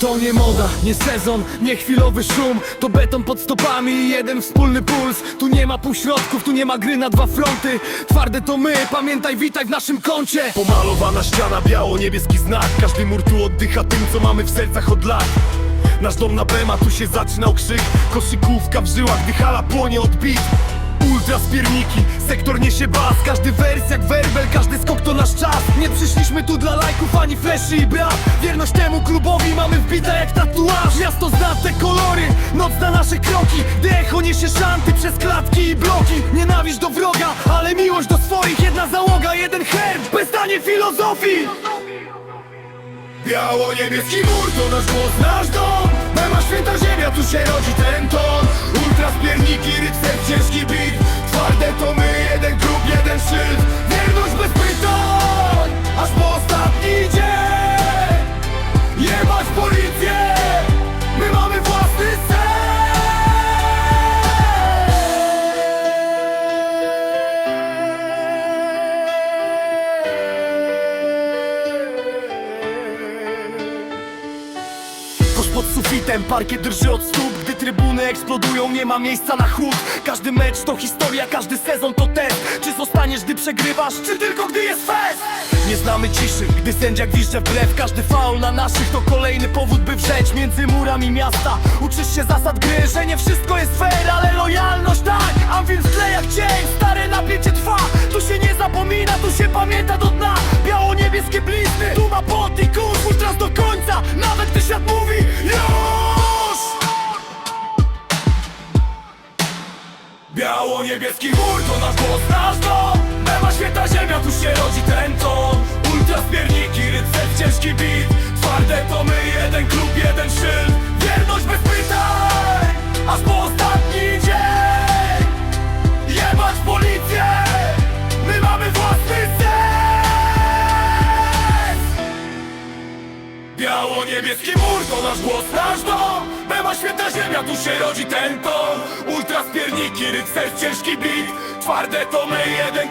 To nie moda, nie sezon, nie chwilowy szum. To beton pod stopami i jeden wspólny puls. Tu nie ma półśrodków, tu nie ma gry na dwa fronty. Twarde to my, pamiętaj, witaj w naszym kącie. Pomalowana ściana, biało-niebieski znak. Każdy mur tu oddycha tym, co mamy w sercach od lat. Nasz dom na Bema, tu się zaczyna okrzyk Koszykówka w żyłach, gdy hala płonie od bit. Ultra spierniki, sektor niesie bas. Każdy wers jak werbel, każdy skok Nie przyszliśmy tu dla lajków ani fleszy i brat Wierność temu klubowi mamy wbita jak tatuaż. Miasto zna te kolory, noc zna nasze kroki. Gdy echo niesie szanty przez klatki i bloki. Nienawiść do wroga, ale miłość do swoich. Jedna załoga, jeden herb, bez tanie filozofii. Biało-niebieski mur to nasz głos, nasz dom. Mema święta ziemia, tu się rodzi ten policję, pod sufitem, parkiet drży od stóp. Gdy trybuny eksplodują, nie ma miejsca na chłód. Każdy mecz to historia, każdy sezon to test. Czy zostaniesz, gdy przegrywasz, czy tylko gdy jest fest? Nie znamy ciszy, gdy sędzia gwizdże wbrew. Każdy faul na naszych to kolejny powód, by wrzeć Między murami miasta. Uczysz się zasad gry, że nie wszystko jest fair Ale lojalność tak, Biało-niebieski mur to nasz głos, nasz dom. Mema święta ziemia, tu się rodzi ten ton. Ultra spierniki, rycer, ciężki beat Twarde to my, jeden klub, jeden szyld. Wierność bez pytań, aż po ostatni dzień Jebać policję, my mamy własny sens. Biało-niebieski mur to nasz głos, nasz dom. Mema święta ziemia, tu się rodzi ten ton Ultra spierniki, rycer, ciężki beat Twarde to my, jeden